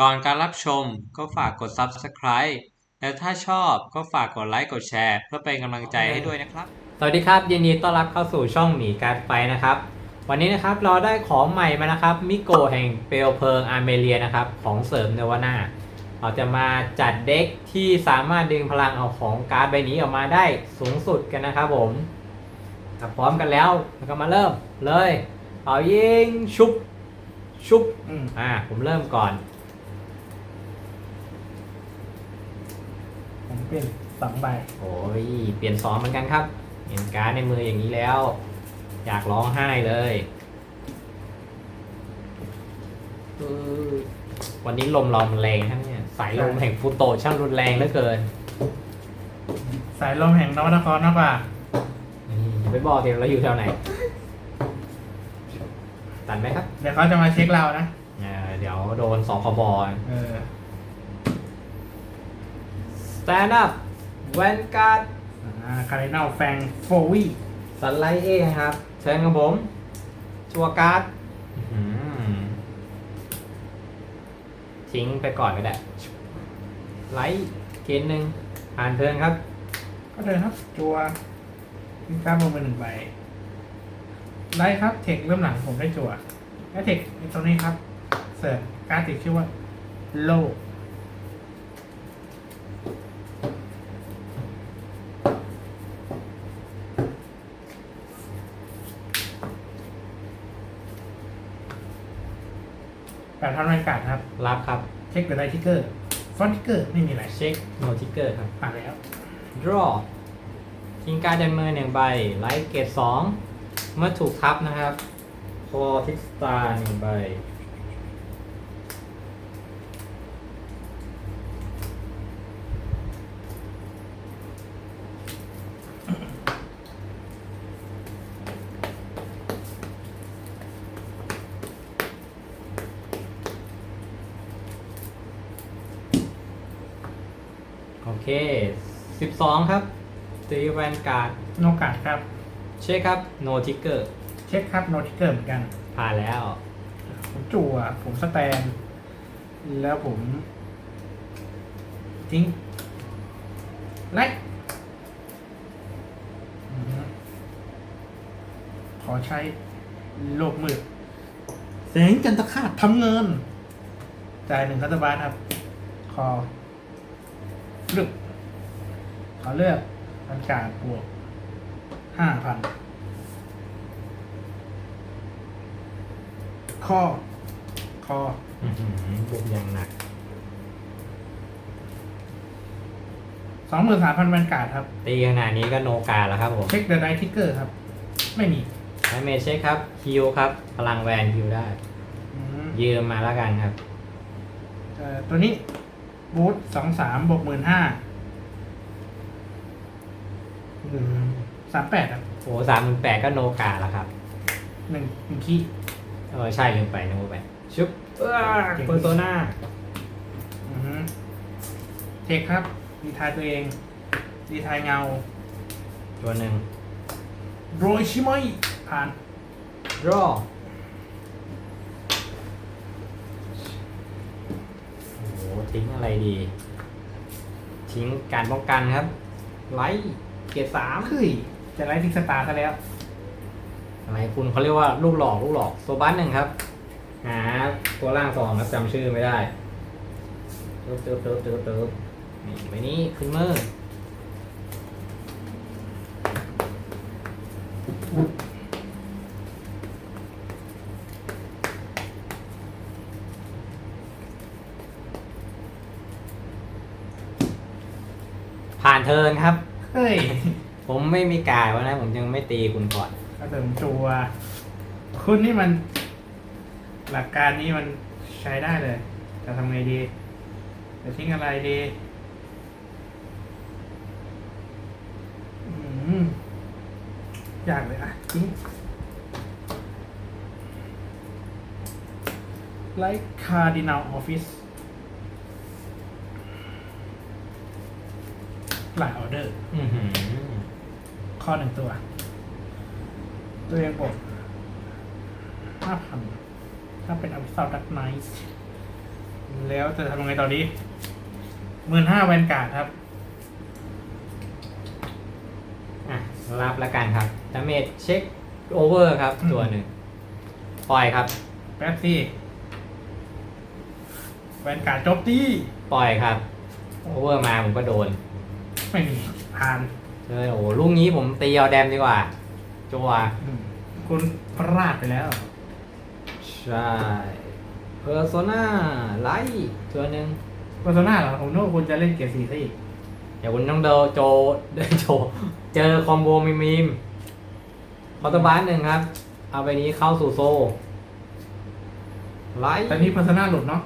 ก่อนการรับชมก็ฝากกด Subscribe และถ้าชอบก็ฝากกดไลค์กดแชร์ เพื่อเป็นกำลังใจให้ด้วยนะครับ สวัสดีครับ ยินดีต้อนรับเข้าสู่ช่องหมีการดไฟนะครับ วันนี้นะครับเราได้ของใหม่มานะครับ มิโกแห่งเปลวเพลิงอาร์เมเรียนะครับ ของเสริมเนวาน่าเราจะมาจัดเด็กที่สามารถดึงพลังเอาของการ์ดใบนี้ออกมาได้สูงสุดกันนะครับผมถ้าพร้อมกันแล้วเราก็มาเริ่มเลย เอายิงชุบชุบอืมอ่าผมเริ่มก่อน ผมเป็นสองใบโอ้ยเปลี่ยนสองเหมือนกันครับ เห็นการ์ดในมืออย่างนี้แล้ว อยากร้องไห้เลยเออวันนี้ลมเรามันแรงครับเนี่ย สายลมแห่งฟูโตะช่างรุนแรงเหลือเกิน สายลมแห่งนวนครนะป่ะนี่อย่าไปบอกเดี๋ยวเราอยู่แถวไหน ตัดไหมครับ เดี๋ยวเขาจะมาเช็คเรานะอ่าเดี๋ยวโดนสองคบอเออ stand up แวนการ์ดอ่าคาร์ดินัลแฟงโฟวีสไลด์เองครับเชิญครับผม ชัวร์การ์ดอื้อหือทิ้งไปก่อนก็ได้ไลท์เกณฑ์หนึ่งผ่านเทิร์นครับ ก็เดินครับ จัวมีการ์ดบนมือหนึ่งใบไลท์ครับ เทคเริ่มหลังผมได้จัวและเทคตรงนี้ครับ เสิร์ฟการ์ดติดชื่อว่าโล แปดพันแวนการ์ดครับ รับครับ เช็คเดอะไดทิกเกอร์ฟอนติกเกอร์ไม่มีอะไรเช็คโนทิกเกอร์ครับ ผ่านแล้ว draw ทิ้งการ์ดในมือหนึ่งใบ ไลท์เกรดสอง เมื่อถูกทับนะครับ พอทิกสตาร์หนึ่งใบ โอเค 12ครับตีแวนการ์ดโนกาดครับ เช็คครับ no ticker เช็คครับโนทิกเกอร์เหมือนกัน ผ่านแล้ว ผมจั่วผมสแตน แล้วผม ทิ้งไล่อือฮึขอใช้โลกมืดแสงจันทคาตทำเงิน จ่ายหนึ่งคัตบาทครับขอเลือก ขอเลือกอันกาศบวกห้าพันข้อคออื้อหือบุกอย่างหนักสองหมื่นสามพันแวนการ์ดครับ ตีขนาดนี้ก็โนกาแล้วครับผมเช็คเดอะไดทิกเกอร์ครับ ไม่มีไอเมจเช็คครับฮิวครับ พลังแวนฮิวได้อืมยืมมาแล้วกันครับเอ่อตัวนี้บูทสองสามบวกหมื่นห้า สามแปดครับโอ้สามหมื่นแปดก็โนกาแล้วครับหนึ่งหนึ่งขี้เออใช่ลืมไปนึกว่าไปชุบเออเปอร์โซนาอือฮึเทคครับดีทายตัวเองดีทายเงา ตัวหนึ่งโรยชิมอยผ่าน draw โอ้โหทิ้งอะไรดี ทิ้งการป้องกันครับ ไลท์เกียร์สามเฮ้ย จะไล่ทิกสตาร์ซะแล้วอะไรคุณเขาเรียกว่าลูกหลอกลูกหลอกโซบัสหนึ่งครับ หาตัวล่างสองครับจำชื่อไม่ได้เติบเติบเติบเติบเติบนี่ใบนี้ขึ้นมือผ่านเทินครับ เฮ้ย ผมไม่มีกายวะนะผมยังไม่ตีคุณก่อนก็เติมจัว คุณนี่มัน หลักการนี้มันใช้ได้เลย จะทำไงดี จะทิ้งอะไรดีอืมยากเลยอะทิ้งไลท์คาร์ดินัลออฟฟิศหลายออเดอร์ อือหือ ข้อหนึ่งตัว ตัวเองบอกห้าพันถ้าเป็นอัลฟาดักไนท์แล้วจะทำยังไงต่อดีหมื่นห้าแวนการ์ดครับ อะรับแล้วกันครับดาเมจเช็คโอเวอร์ครับ อืม ตัวหนึ่งปล่อยครับ แป๊บซี่แวนการ์ดจบตีปล่อยครับ โอเวอร์มาผมก็โดน ไม่มีผ่าน เลยโอ้โหลูกนี้ผมตีเอาแดมดีกว่าจัวอืมคุณพลาดไปแล้วใช่เพอร์โซนาไลท์ตัวหนึ่งโฆษณาเหรอผมนึกว่าคุณจะเล่นเกียร์สี่ซะอีกเดี๋ยวคุณต้องเดนโจเดินโจ เจอคอมโบมีมีมคอร์ตบาร์หนึ่งครับ เอาไปนี้เข้าสู่โซไลท์ตอนนี้เพอร์ซนาหลุดเนาะ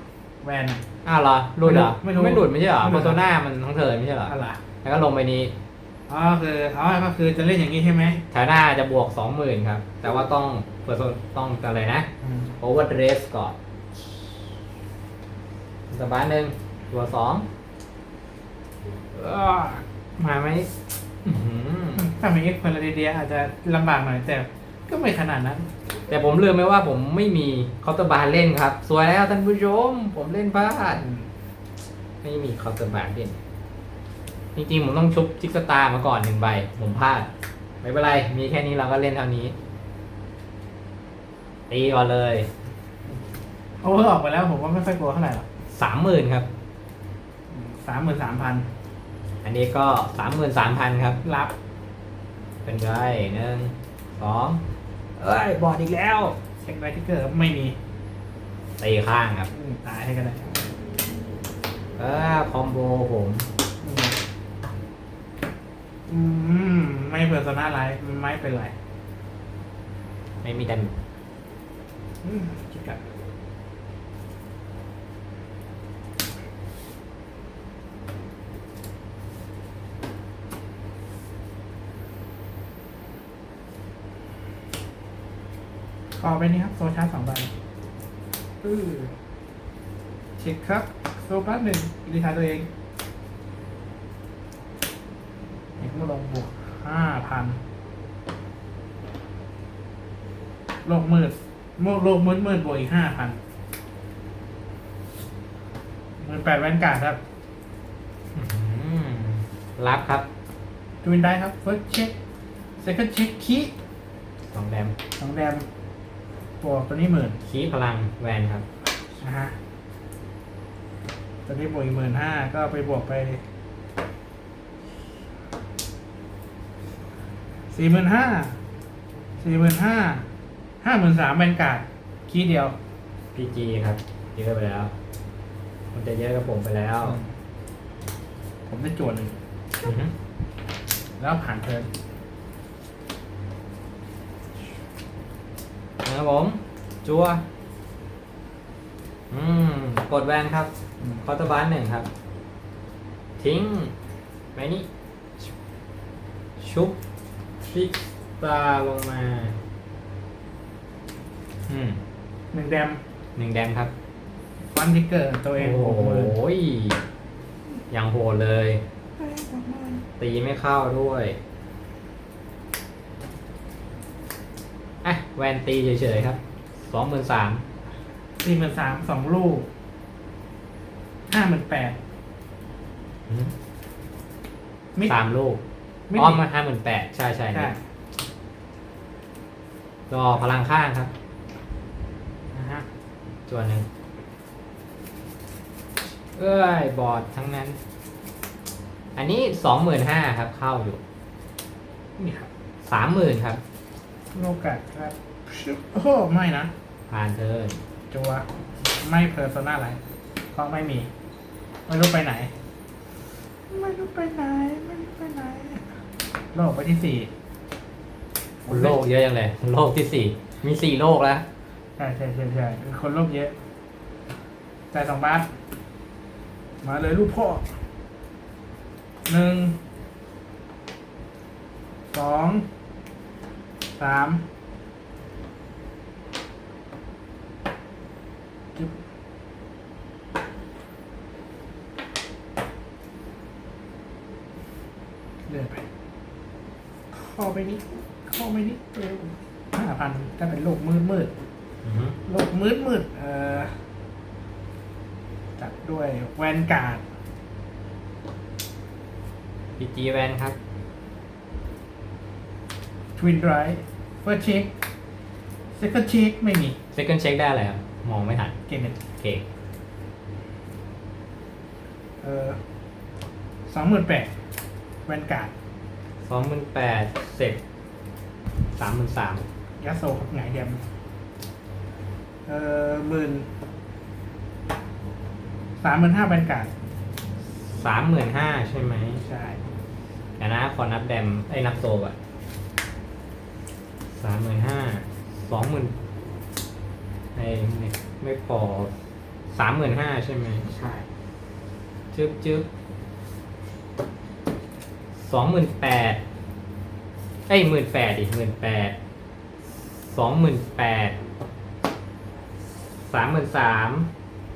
แวนอะ อ้าวเหรอหลุดเหรอไม่รู้ไม่หลุดไม่ใช่เหรอไม่หลุเพอดร์โซนามันทั้งเทิร์นไม่ใช่เหรอ อะไรแล้วก็ลงไปนี้ อ๋อคืออ๋อก็คือจะเล่นอย่างนี้ใช่ไหมแถวหน้าจะบวกสองหมื่นครับ แต่ว่าต้องเปิดต้องอะไรนะอืมโอเวอร์เดรสก่อนสบายหนึ่งตัวสองอ้อมาไหมอื้อหือถ้ามีเอ็กซ์เพลเดียอาจจะลำบากหน่อยแต่ก็ไม่ขนาดนั้นแต่ผมลืมไปว่าผมไม่มีเคาน์เตอร์บาร์เล่นครับ สวยแล้วท่านผู้ชม ผมเล่นพลาดไม่มีเคาน์เตอร์บาร์เล่น จริงๆผมต้องชุบจิกสตาร์มาก่อนหนึ่งใบ ผมพลาด ไม่เป็นไร มีแค่นี้เราก็เล่นเท่านี้ ตีก่อนเลยโอเวอร์ออกไปแล้วผมว่าไม่ค่อยกลัวเท่าไหร่หรอกสามหมื่นครับ สามหมื่นสามพันอันนี้ก็สามหมื่นสามพันครับ รับ เป็นไรหนึ่งสองเอ้ย บอดอีกแล้ว เช็คไวทิกเกอร์ไม่มีตีข้างครับ อืมตายให้ก็ได้เออคอมโบผมอืม อืม ไม่เพอร์ซนาไลท์ไม่เป็นไรไม่มีดันอืมคิดกันขอไปนี่ครับ โซชาร์จสองใบอือเช็คครับ โซบัสหนึ่งรีทายตัวเองเอกเมื่อ ลงบวกห้าพันโลกมืดโมโลกมืดมืดบวกอีกห้าพันหมื่นแปดแวนการ์ดครับอื้อหือรับครับทวินได้ครับ first check second check คีสองแดมสองแดมบวกตัวนี้หมื่นคีพลังแวนครับนะฮะตัวนี้บวกอีกหมื่นห้าก็ไปบวกไป สี่หมื่นห้าสี่หมื่นห้าห้าหมื่นสามแวนการ์ดคีย์เดียวพีจีครับเยอะไปแล้ว มันจะเยอะกับผมไปแล้วผมได้จวดหนึ่งอือหือแล้วผ่านเทิร์นนะครับผม จัว อืม กดแวนครับ คอร์ตบาร์หนึ่งครับ ทิ้งไปนี่ชุบ ฟิกตาลงมา อืมหนึ่งแดมหนึ่งแดมครับ ฟันทิกเกอร์ตัวเองโอ้หกหมื่นโหยยังโหดเลย ตีไม่เข้าด้วยอะแวนตีเฉยๆครับสองหมื่นสามสี่หมื่นสามสองลูกห้าหมื่นแปดมิดสามลูก มิดอ้อมมาห้าหมื่นแปดใช่ใช่ใช่ รอพลังข้างครับนะฮะจวนหนึ่ง เอ้ย บอดทั้งนั้น อันนี้สองหมื่นห้าครับ เข้าอยู่นี่ครับสามหมื่นครับ โลกัดครับชุบโอ้โหไม่นะ ผ่านเทิร์นจัว ไม่เพอร์โซนาอะไรเพราะไม่มี ไม่รู้ไปไหน ไม่รู้ไปไหน ไม่รู้ไปไหน โลกไปที่สี่โลกเยอะยังเลยโลกที่สี่มีสี่โลกแล้วใช่ใช่ใช่ใช่เป็นคนโลกเยอะจ่ายสองบาท มาเลยลูกพ่อหนึ่งสองสามจุ๊บเลื่อนไปเข้าไปนิดเข้าไปนิดเร็วห้าพันถ้าเป็นโลกมืดมืดอือฮึโลกมืดมืดเอ่อใจด้วยแวนการ์ดพีจีแวนครับ ทวินไรท์เฟิร์สเช็คเซคันด์เช็คไม่มี second check ได้อะไรครับ มองไม่ทันเกมเน็ตโอเคเออสองหมื่นแปดแวนการ์ดสองหมื่นแปด เสร็จสามหมื่นสามยาโซครับไงเดียมเออหมื่นสามหมื่นห้าแวนการ์ดสามหมื่นห้าใช่ไหมใช่เดี๋ยวนะขอนับแดมไอ้ยนับโซก่อนสามหมื่นห้าสองหมื่นไอ้ไม่ไม่พอสามหมื่นห้าใช่ไหมใช่จึ๊บจึ๊บสองหมื่นแปด เอ้ยหมื่นแปดดิหมื่นแปดสองหมื่นแปดสามหมื่นสาม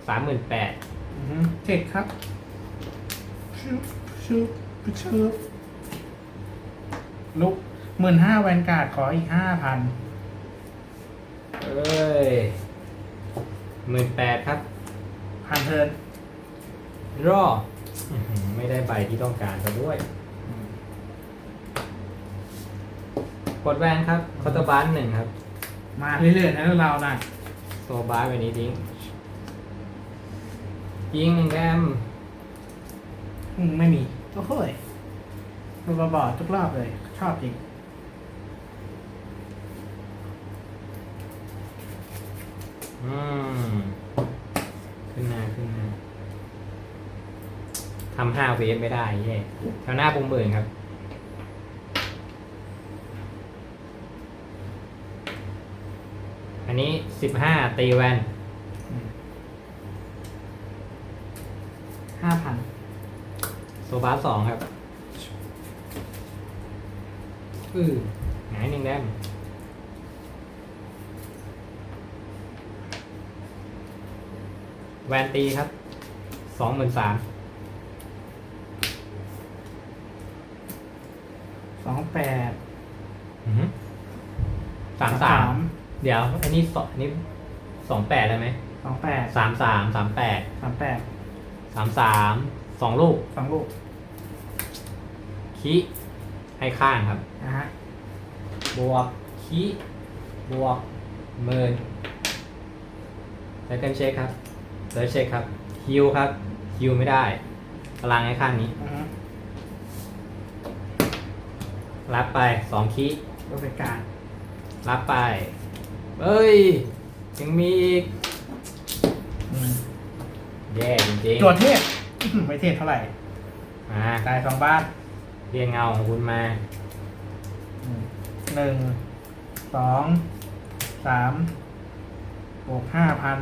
สามหมื่นแปดอือฮึเจ็ดครับชุบชุบชุบลุกหมื่นห้าแวนการ์ดขออีกห้าพันเอ้ยหมื่นแปดครับผ่านเทิร์นรออื้อหือไม่ได้ใบที่ต้องการซะด้วย กดแวนครับคอร์ตบานหนึ่งครับมาเรื่อยๆนะเรานะโซบาร์ไปนี้ทิ้งยิงหนึ่งแอมอืมไม่มี โอ้โหยตัวบอดทุกรอบเลย ชอบจริง อืม ขึ้นหน้าขึ้นหน้าทำห้าเวฟไม่ได้เย่แถวหน้าปุงหมื่นครับ นนี้สิบห้าตีแวนห้าพันโซบาร์สองครับอือหงายหนึ่งแดมแวนตีครับสองหมื่นสามสองแปดสามสาม เดี๋ยว อันนี้สองอันนี้สองแปดได้ไหมสองแปดสามสามสามแปดสามแปดสามสามสองลูกสองลูกคีให้ข้างครับนะฮะบวกคีบวกหมื่นแล้วกันเช็คครับแล้วเช็คครับฮิวครับฮิวไม่ได้พลังให้ข้างนี้ อือฮึรับไปสองคีก็เป็นการ รับไป เอ้ยยังมีอีกอืมแย่จริงจวดเทพอื้อหือไม่เทพเท่าไหร่ๆอ่าตายสองบาทเรียนเงาของคุณมาอืมหนึ่งสองสามบวกห้าพัน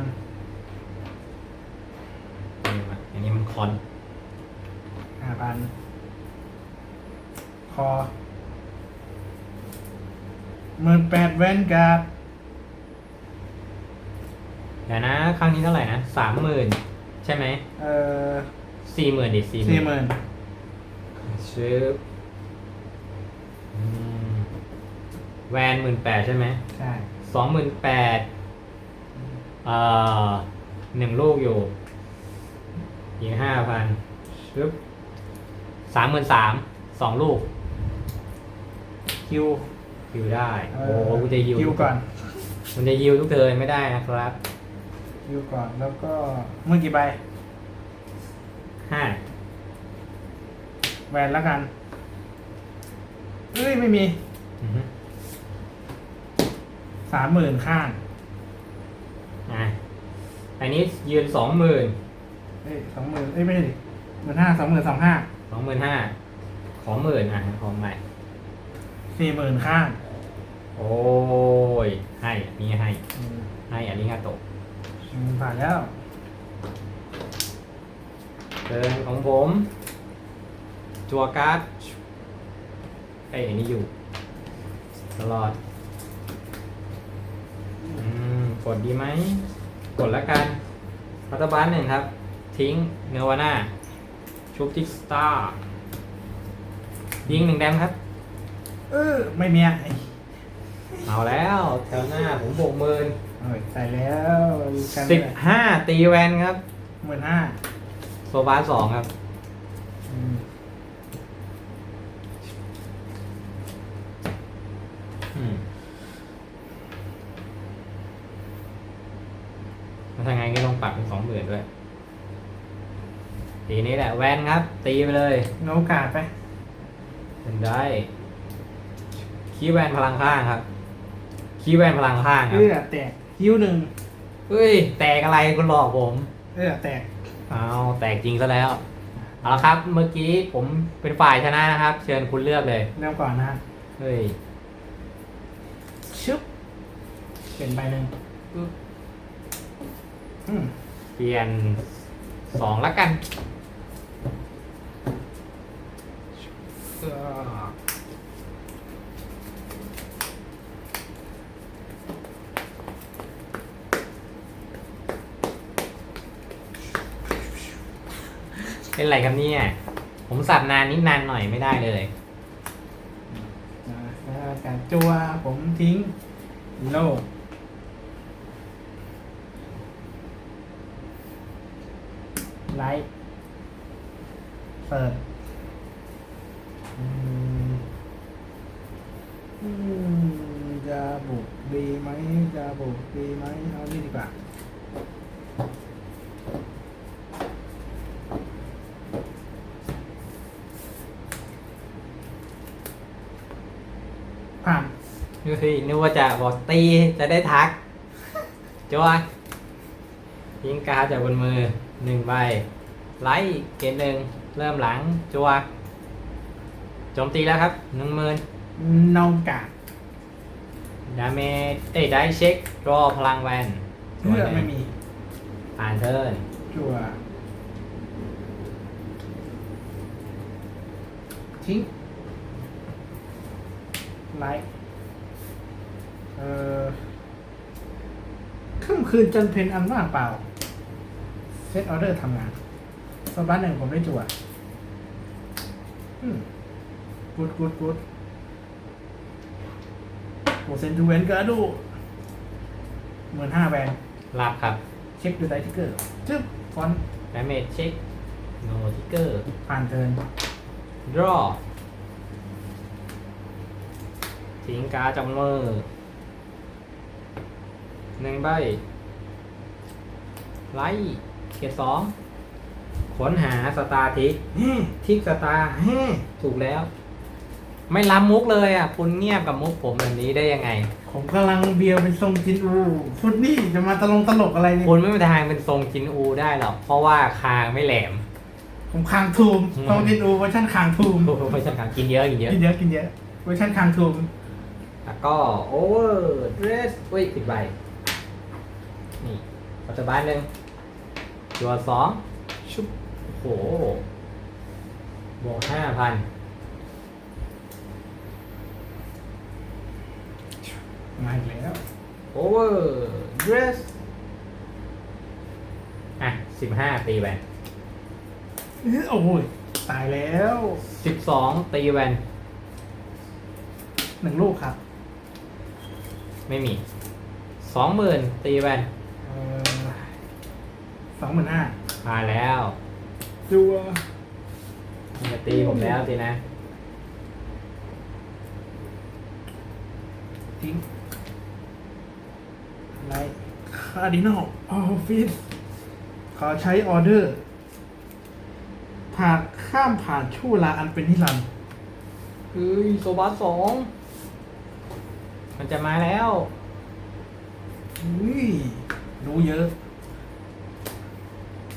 นี่มาอันนี้มันคอนห้าพันคอหมื่นแปดแวนการ์ด เดี๋ยวนะครั้งนี้เท่าไหร่นะสามหมื่นใช่ไหมเอ่อสี่หมื่นดิสี่หสี่มื่นหมื่นชื่ออืมแวนหมื่นแปดใช่ไหมใช่สองหมื่นแปดเอ่อหนึ่งลูกอยู่ยิงห้าพันชึบสามหมื่นสามสองลูกคิวฮิวได้เโอ้โหกูจะฮิว คิวก่อน มันจะฮิวทุกเทิร์นไม่ได้นะครับ คิวก่อนแล้วก็เมื่อกี่ใบห้าแวนแล้วกันเอ้ยไม่มีอือฮึสามหมื่นข้างอะอันนี้ยืนสองหมื่นเอ้ยสองหมื่นเอ้ยไม่ใช่ดิหมื่นห้าสองหมื่นสองห้าสองหมื่นห้าขอหมื่นอะของใหม่ สี่หมื่นข้างโอ้ย ให้อันนี้ให้อืมให้อันนี้งาโตะ อืมผ่านแล้วเดินของผมจัวการ์ดไอ้ยอันนี้อยู่ ตลอด อืมกดดีไหม กดแล้วกันรัฐบาลหนึ่งครับ ทิ้งเนวาน่าชุบทิกสตาร์ยิงหนึ่งแดมครับ เออไม่มีอะเอาแล้ว แถวหน้าผมบวกหมื่น เอ้ยใส่แล้วกันสิบห้าตีแวนครับ หมื่นห้าโซบาสองครับ อืมอืมแล้วถ้าไงก็ต้องปรับเป็นสองหมื่นด้วยทีนี้แหละแวนครับ ตีไปเลย โนโอกาสไปถึงได้ คีย์แวนพลังข้างครับ คีย์แวนพลังข้างครับเอื้อแตก ฮิ้วหนึ่งเฮ้ย แตกอะไรคุณหลอกผม เอื้อแตกเอาแตกจริงซะแล้ว เอาละครับ เมื่อกี้ผมเป็นฝ่ายชนะนะครับ เชิญคุณเลือกเลย เริ่มก่อนนะเฮ้ย ชึบ เป็นใบหนึ่งอืมเปลี่ยนสองละกัน เอื้อ เป็นไรครับเนี่ย ผมสับนานนิดนานหน่อยไม่ได้เลย แล้วการจัวผมทิ้งโลกไลท์เปิดมอืมจะบุกดีไหมจะบุกดีไหมเอานี่ดีกว่า ผ่าน ดูสิ นึกว่าจะบอกตีจะได้ทักจวดยิงการ์ดจากบนมือหนึ่งใบไลท์เกณฑ์หนึ่งเริ่มหลังจัวโจมตีแล้วครับหนึ่งหมื่นนองกาดดาเมจเอ้ยได้เช็ครอพลังแวนเพื่อไม่มีผ่านเทิร์นจัวทิ้งไลท์ เอ่อค่ำคืนจันเพนอันว่างเปล่า เซตออเดอร์ทำงานสบันหนึ่งผมได้จัวอืมกูดกูดกูดโอเซนจูเวนก็ดูเหมือนห้าแวนรับครับ เช็คดูไดทิกเกอร์จึ๊บฟอนต์ดาเมจเช็คโนทิกเกอร์ ผ่านเทิร์นรอทิ้งการ์ดจากมือ หนึ่งใบไลท์เกียร์สองค้นหาสตาร์ทิกทิกสตาร์แฮ่ถูกแล้ว ไม่ล้ำมุกเลยอะ คุณเงียบกับมุกผมแบบนี้ได้ยังไง ผมกำลังเบียวเป็นทรงจินอูฟุตนี่จะมาตลงตลกอะไรเนี่ยคุณไม่มีทางเป็นทรงจินอูได้หรอก เพราะว่าคางไม่แหลม ผมคางทูมอืมทรงจินอูเวอร์ชันคางทูมโอ้โหไม่ใช่คางกินเยอะกินเยอะ กินเยอะกินเยอะเวอร์ชันคางทูมแล้วก็โอเวอร์เดรสอุ้ยผิดใบนี่ ปัจจุบันหนึ่งตัวสองชุบโอ้โหบวกห้าพันมาอีกแล้วโอเวอร์เดรสอะสิบห้าตีแวนอื้อโอ้ยตายแล้วสิบสองตีแวนหนึ่งลูกครับ ไม่มีสองหมื่นตีแวนเออ สองหมื่นห้ามาแล้วจัวมันจะตีผมแล้วสินะทิ้งไลท์คาร์ดินอลออฟฟิศขอใช้ออเดอร์ผ่านข้ามผ่านช่วงเวลาอันเป็นนิรันดร์เฮ้ยโซบัสสองมันจะมาแล้ว อุ้ยรู้เยอะ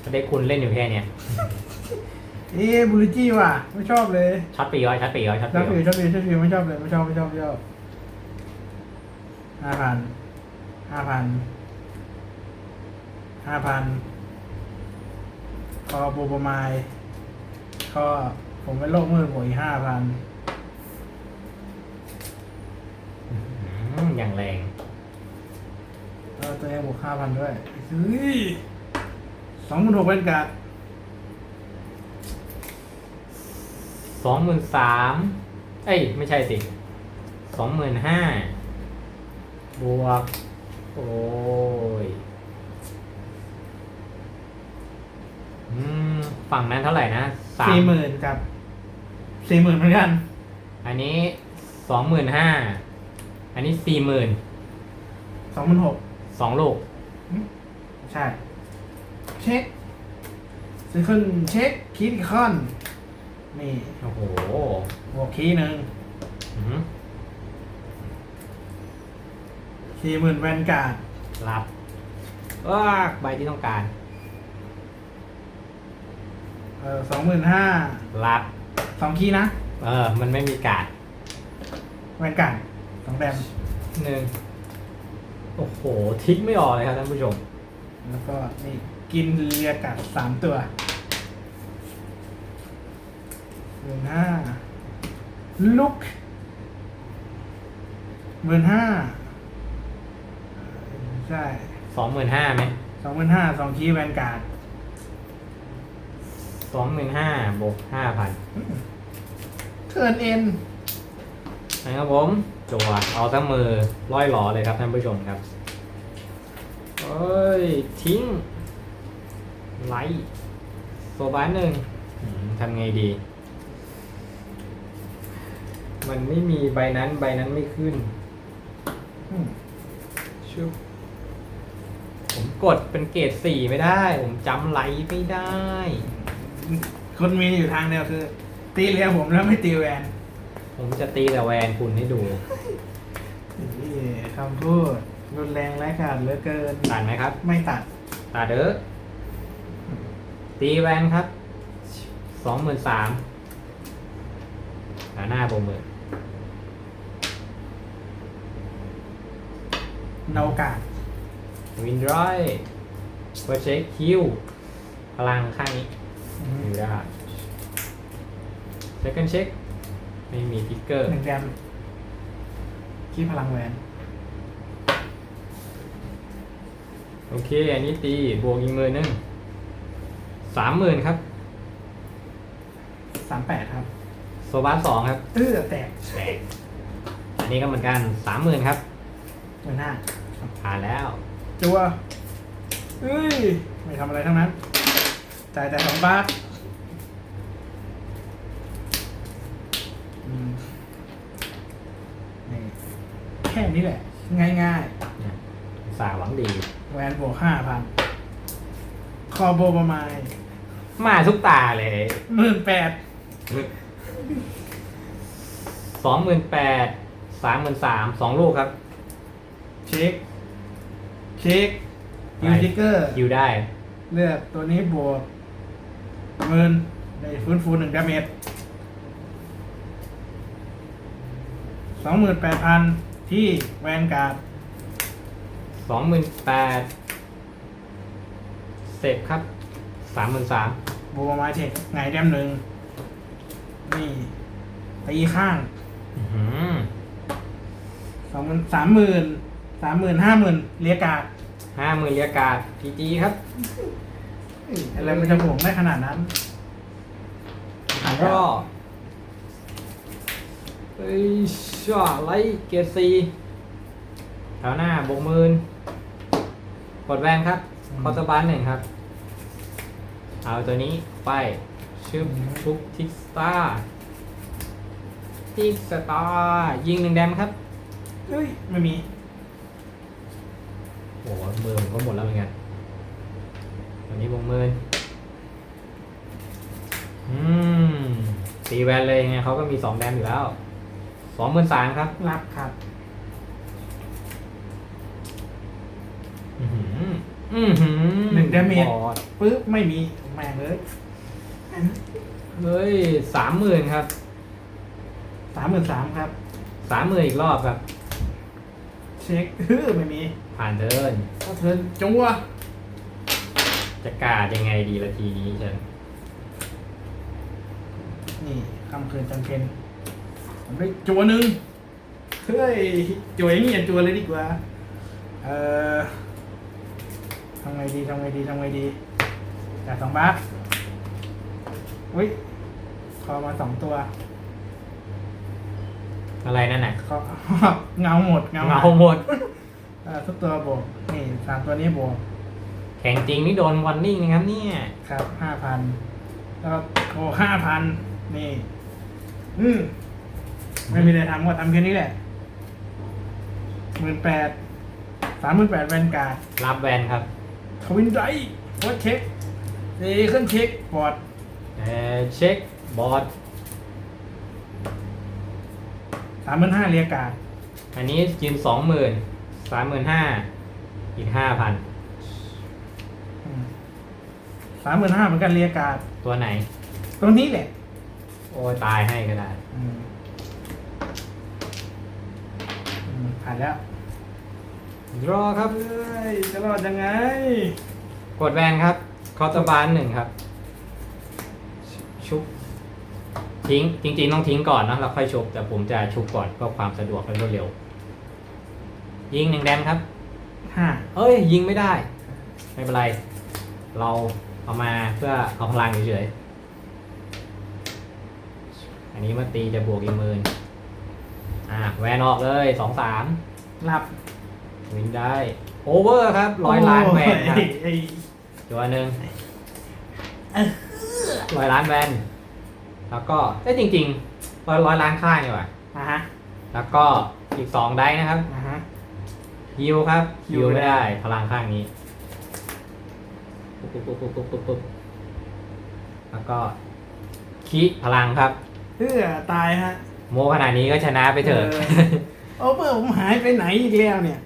จะได้คุณเล่นอยู่แค่เนี้ยเอ๊ะบูริจี้ว่ะ ไม่ชอบเลยช็อตปีร้อยช็อตปีร้อยช็อตชอบปีฟิวชอบฟิวชอบฟิวไม่ชอบเลยไม่ชอบไม่ชอบไม่ชอบห้าพันห้าพันห้าพันคอโบโบไมายคอผมเป็นโรคมืดบวกอีกห้าพันอืมอย่างแรงแล้วตัวเองบวกห้าพันด้วยเฮ้ยส องหมื่นหกเป็นการ์ดสองหมื่นสามเอ้ย ไม่ใช่สิสองหมื่นห้าบวก โอ้ยมอืม ฝั่งนั้นเท่าไหร่นะสามสี่หมื่นกับสี่หมื่นเหมือนกัน อันนี้สองหมื่นห้า อันนี้สี่หมื่นสองหมื่นหกสองลูก ใช่ เช็คซื้อขึ้นเช็คคีดคอนนี่โอ้โหบวกคีย์หนึ่งอือหือสี่หมื่นแวนการ์ดรับว้าใบที่ต้องการ เออสองหมื่นห้ารับ สองคีย์นะเออ มันไม่มีการ์ดแวนการ์ดสองแดมหนึ่งโอ้โหทิกไม่ออกเลยครับท่านผู้ชม แล้วก็นี่ กินเรียกัดสามตัวหมื่นห้าลุกหมื่นห้าใช่สองหมื่นห้าไหมสองหมื่นห้าสองคีย์แวนการ์ดสองหมื่นห้าบวกห้าพันเทิร์นเอ็นนะครับผมจัวเอาทั้งมือร้อยหลอเลยครับท่านผู้ชมครับ เอ้ย ทิ้ง ไลท์โซบานหนึ่งอืมทำไงดี มันไม่มีใบนั้นใบนั้นไม่ขึ้นชุบผมกดเป็นเกรดสี่ไม่ได้ ผมจำไลท์ไม่ได้ คุณมีอยู่ทางเดียวคือ ตีเรียผมแล้วไม่ตีแวนผมจะตีแต่แวนคุณให้ดูนี่คำพูดรุนแรงไร้กาจเหลือเกินตัดไหมครับ ไม่ตัดตาเด้อ ตีแวนครับสองหมื่นสามหาหน้าบวกหมื่นโนกาดวินดรอยเพื่อเช็คคิวพลังข้างนี้อยู่ได้เช็คกันเช็ค ไม่มีทิกเกอร์หนึ่งแดมคีพลังแหวน โอเค อันนี้ตี บวกอีกหมื่นหนึง สามหมื่นครับสามแปดครับ โซบาสองครับ เออแตกแตกอันนี้ก็เหมือนกันสามหมื่นครับหมื่นห้าผ่านแล้วจัวเอ้ย ไม่ทำอะไรทั้งนั้น จ่ายแต่สองบาทอืมนี่แค่นี้แหละ ง่ายเนี่ยสาหวังดีๆแวนบวกห้าพัน คอโบประมาณ มาทุกตาเลยหมื่นแปดสองหมื่นแปดสามหมื่นสามสองลูกครับเช็คเช็คยูทิกเกอร์อยู่ได้ เลือกตัวนี้บวกหมื่นในฟื้นฟูหนึ่งดาเมจสองหมื่นแปดพันที่แวนการ์ดสองหมื่นแปดเสพครับ สามหมื่นสามบูมาเทคไงแดมหนึ่งนี่ตีข้างสองหมื่นสามหมื่นสามหมื่นห้าหมื่นเรียกการ์ดห้าหมื่นเรียกาศพีจีครับเอ้ยอะไรมันจะหวงได้ขนาดนั้นรอเอ้ยช่าไลท์เกียร์ซีแถวหน้าบวกหมื่นกดแวนครับอืมคอร์ตบานหนึ่งครับ เอาตัวนี้ไปชื่อชุบทิกสตาร์ทิกสตาร์ยิงหนึ่งแดมครับเฮ้ยไม่มีโอ้โหมือผมก็หมดแล้วเหมือนกันตัวนี้บวกหมื่นอืมตีแวนเลยไงเขาก็มีสองแดมอยู่แล้วสองหมื่นสามครับ รับครับ อือหืออื้อหือหนึ่ง damage บอดปึ๊บไม่มี แม่งเลยเฮ้ยสามหมื่นครับสามหมื่นสามครับ สามหมื่นอีกรอบครับ เช็คเฮ้ยไม่มีผ่านเดินก็เทิร์นจัวจะกาดยังไงดีละทีนี้ฉันนี่คำคืนจำเป็นผมได้จัวหนึ่งเฮ้ยจัวอย่างนี้อย่าจัวเลยดีกว่า เอ่อทำไงดีทำไงดีทำไงดี จากสองบาทอุ้ยคอมาสองตัวอะไรนั่นน่ะคอ เงาหมดเงาเงาหมด เอ่อทุกตัวบวกนี่สามตัวนี้บวกแข่งจริงนี่โดนวันนิ่งนะครับเนี่ยครับห้าพันแล้วก็โอ้ห้าพันนี่ อืมไม่มีอะไรทำก็ทำแค่นี้แหละหมื่นแปดสามหมื่นแปดแวนการ์ดรับแวนครับทวินไรวัดเช็ค เซคันเช็คบอร์ดเอ่อเช็คบอร์ดสามหมื่นห้าเรียการ์ดอันนี้ยืนสองหมื่นสามหมื่นห้าอีกห้าพันสามหมื่นห้าเหมือนกันเรียการ์ดตัวไหน ตัวนี้แหละ โอ้ยตายให้ก็ได้อืมอืมผ่านแล้วรอครับเฮ้ยจะรอดยังไง กดแวนครับ คอร์ตบานหนึ่งครับ ชุบทิ้ง จริง ๆ ต้องทิ้งก่อนนะแล้วค่อยชุบแต่ผมจะชุบก่อนเพื่อความสะดวกและรวดเร็ว ยิงหนึ่งแดมครับห้าเอ้ย ยิงไม่ได้ ไม่เป็นไร เราเอามาเพื่อเอาพลังเฉยๆอันนี้มาตีจะบวกอีกหมื่นอะแวนออกเลยสองสามหลับ วิ่งได้ โอเวอร์ครับร้อยล้านแวนครับโอ้ยไอ้ ตัวหนึ่งร้อยล้านแวนแล้วก็ได้ยจริงๆร้อยร้อยล้านค่านี่หว่าอะฮะแล้วก็อีกสองได้นะครับอะฮะ ฮิวครับฮิฮิววไม่ไม่ได้ได้พลังข้างนี้ปุ๊บปุ๊บปุ๊บปุ๊บปุ๊บปุ๊บแล้วก็คีพลังครับ เพื่อตายฮะ โมขนาดนี้ก็ชนะไปเถอะเออโอเปอร์ผมหายไปไหนอีกแล้วเนี่ย